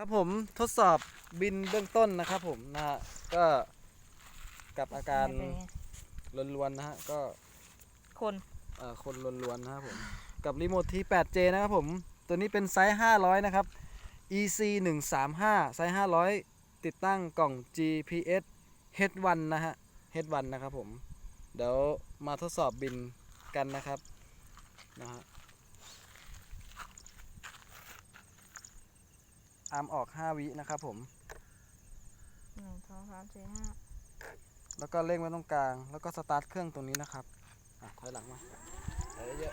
ครับผมทดสอบบินเบื้องต้นนะครับผมนะฮะก็กับอาการเป็นไงล้วนๆนะฮะก็คนเอ่อคนล้วนๆนะครับผมกับรีโมทที 8J นะครับผม ตัวนี้เป็นไซส์ 500 นะครับ EC 135ไซส์ 500 ติดตั้งกล่อง GPS H1 นะฮะ H1 นะครับผม เดี๋ยวมาทดสอบบินกันนะครับนะฮะ อาร์มออก5วินะครับผมหนึ่งสองสามสี่ห้าแล้วก็เร่งไว้ตรงกลาง แล้วก็สตาร์ทเครื่องตรงนี้นะครับอะถอยหลังมาถอยเยอะ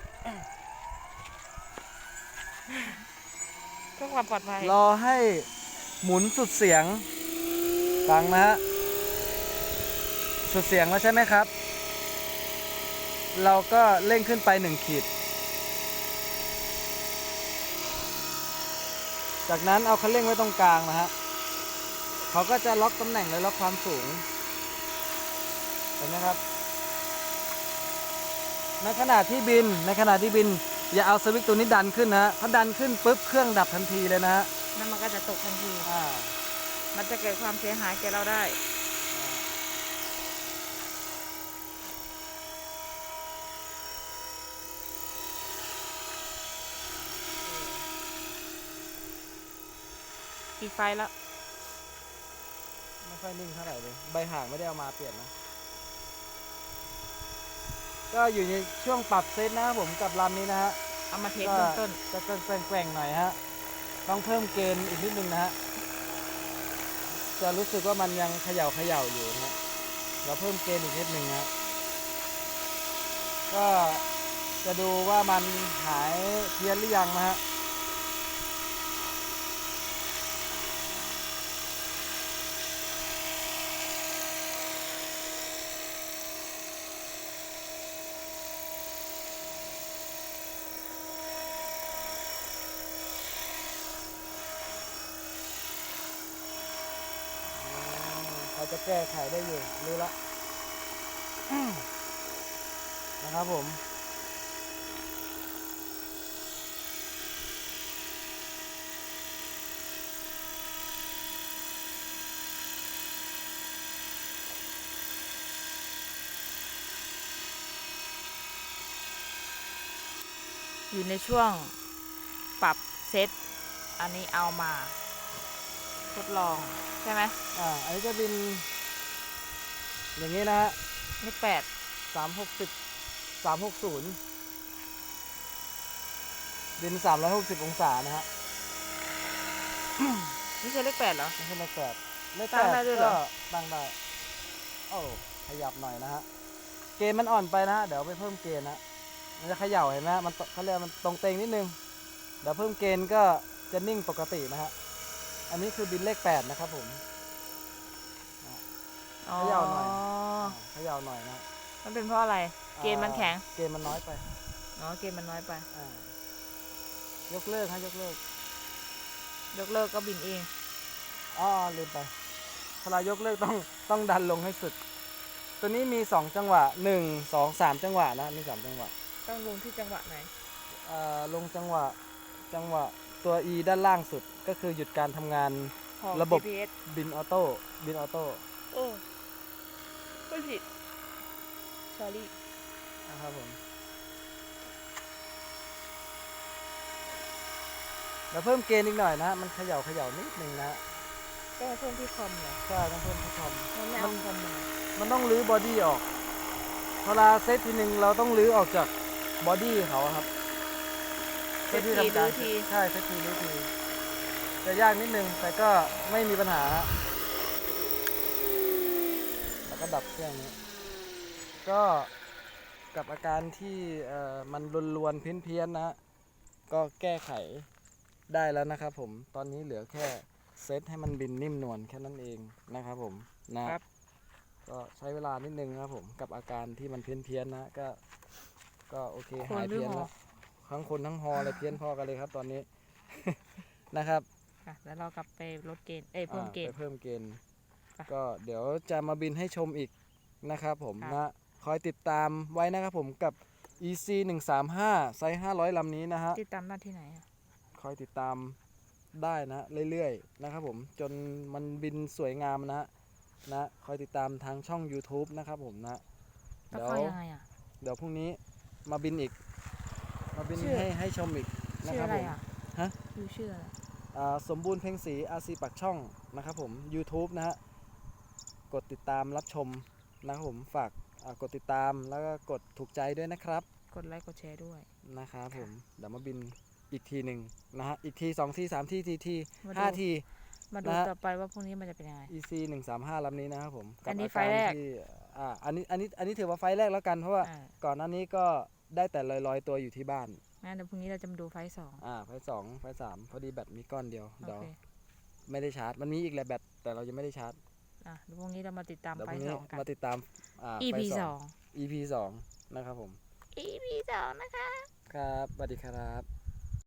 เพื่อความปลอดภัยรอให้หมุนสุดเสียง ฟังนะฮะ สุดเสียงแล้วใช่ไหมครับ เราก็เร่งขึ้นไปหนึ่งขีด จากนั้นเอาคันเร่งไว้ตรงกลางนะฮะเขาก็จะล็อกตำแหน่งและล็อกความสูง เห็นไหมครับ ในขณะที่บินในขณะที่บิน อย่าเอาสวิตช์ตัวนี้ดันขึ้นนะฮะถ้าดันขึ้นปุ๊บเครื่องดับทันทีเลยนะฮะนั่นมันก็จะตกทันที อ่า มันจะเกิดความเสียหายแก่เราได้ ปิดไฟแล้ว ไม่ค่อยนิ่งเท่าไหร่เลย ใบห่างไม่ได้เอามาเปลี่ยนนะ ก็อยู่ในช่วงปรับเซตนะครับผมกับลำนี้นะฮะ เอามาเทสก็เบื้องต้น จะแกว่งๆหน่อยฮะ ต้องเพิ่มเกณฑ์อีกนิดนึงนะฮะ จะรู้สึกว่ามันยังเขย่าเขย่าอยู่นะฮะ เราเพิ่มเกณฑ์อีกนิดนึงนะฮะก็จะดูว่ามันหายเพี้ยนหรือยังนะฮะ เขาจะแก้ไขได้อยู่รู้ละนะครับผมอยู่ในช่วงปรับเซต อันนี้เอามา ทดลองใช่ไหมอ่าอันนี้จะบิน อย่างนี้นะฮะนี่แปดสามหกสิบสามหกศูนย์บินสามร้อยหกสิบองศานะฮะไม่ใช่เลขแปดเหรอ ไม่ใช่เลขแปดเลขตั้แปงดได้ด้วยเหรก็อ ตั้งได้โอ้ขยับหน่อยนะฮะ เกณฑ์มันอ่อนไปนะฮะ เดี๋ยวไปเพิ่มเกณฑ์นะ มันจะเขย่าเห็นไหมฮะมันตเขาเรียกว่ามันตรงเตงนิดนึง เดี๋ยวเพิ่มเกณฑ์ก็จะนิ่งปกตินะฮะ อันนี้คือบินเลขแปดนะครับผมอ๋อเขย่าหน่อยอ่าเขย่าหน่อยนะมันเป็นเพราะอะไร เกณฑ์มันแข็งอ่าเกณฑ์มันน้อยไปอ๋อเกณฑ์มันน้อยไปอ่ายกเลิกฮะยกเลิก ยกเลิกก็บินเองอ๋อลืมไปเวลายกเลิกต้องต้องดันลงให้สุด ตัวนี้มีสองจังหวะหนึ่งสองสามจังหวะนะมีสามจังหวะ ต้องลงที่จังหวะไหนอ่าลงจังหวะจังหวะ ตัว E ด้านล่างสุดก็คือหยุดการทำงาน ของ ระบบ GPS บินออโต้บินออโต้โอ้ไม่ผิด sorry นะครับผม แล้วเพิ่มเกณฑ์อีกหน่อยนะฮะมันเขย่าเขย่านิดนึงนะฮะก็มาเพิ่มที่คอมเหรอใช่ต้องเพิ่มที่คอมมันไม่เอาคอมมามันต้องรื้อบอดี้ออก เวลาเซตทีหนึ่งเราต้องรื้อออกจากบอดี้เขาอะครับ เซตทีรื้อทีใช่เซตทีรื้อทีจะยากนิดนึงแต่ก็ไม่มีปัญหาฮะแล้วก็ดับเครื่องนี้ก็กับอาการที่เอ่อมันลวนๆเพี้ยนๆนะฮะก็แก้ไขได้แล้วนะครับผมตอนนี้เหลือแค่เซตให้มันบินนิ่มนวลแค่นั้นเองนะครับผมนะครับ ก็ใช้เวลานิดนึงนะครับผมกับอาการที่มันเพี้ยนๆนะ ก็ก็โอเคคนหายหรือเพี้ยนหอแล้ว ทั้งคนทั้งฮอเลยเพี้ยนพอกันเลยครับ ตอนนี้ นะครับอะแล้วเรากลับไปลดเกณฑ์เอ้ยเพิ่มอ่าเกณไปฑ์เพิ่มเกณฑ์ ค่ะก็เดี๋ยวจะมาบินให้ชมอีกนะครับผมค่ะ นะคอยติดตามไว้นะครับผมกับ EC 135ไซส์500ลำนี้นะฮะ ติดตามได้ที่ไหนอะคอยติดตามได้นะเรื่อยๆนะครับผมจนมันบินสวยงามนะฮะนะคอยติดตามทางช่อง YouTube นะครับผมนะ แล้วเดี๋ยว เข้ายังไงอะเดี๋ยวพรุ่งนี้มาบินอีก มาบินชื่อ ให้ให้ชมอีกนะชื่อครับอะไรผม อะฮะอยู่ชื่ออะไรอ่าสมบูรณ์เพ็งศรีอาซีปักช่องนะครับผม YouTube นะฮะ กดติดตามรับชมนะครับผมฝากอ่ากดติดตามแล้วก็กดถูกใจด้วยนะครับกดไลค์กดแชร์ด้วย นะครับผมเดี๋ยวมาบินอีกทีหนึ่งนะฮะอีกทีสองทีสามทีสี่ทีมาดู ห้าที มาดูนะฮะ ต่อไปว่าพรุ่งนี้มันจะเป็นยังไง EC หนึ่งสามห้าลำนี้นะครับผมกัอันนี้าไฟล์แรก ที่อ่าอันนี้อันนี้อันนี้ถือว่าไฟล์แรกแล้วกันเพราะว่า อ่าก่อนหน้านี้ก็ ได้แต่ลอยลอยๆตัวอยู่ที่บ้านงั้นเดี๋ยวพรุ่งนี้เราจะมาดูไฟล์สองอ่าไฟล์สองไฟล์สามพอดีแบตมีก้อนเดียวโอเดี๋ยวเคไม่ได้ชาร์จมันมีอีกแหละแบตแต่เรายังไม่ได้ชาร์จอะเดี๋ยวพรุ่งนี้เรามาติดตามเดี๋ยวไฟพรุ่งล์นี้สองกัน มาติดตามอ่า EP ไฟล์สอง EP สองนะครับผม EP สองนะคะ ครับสวัสดีครับ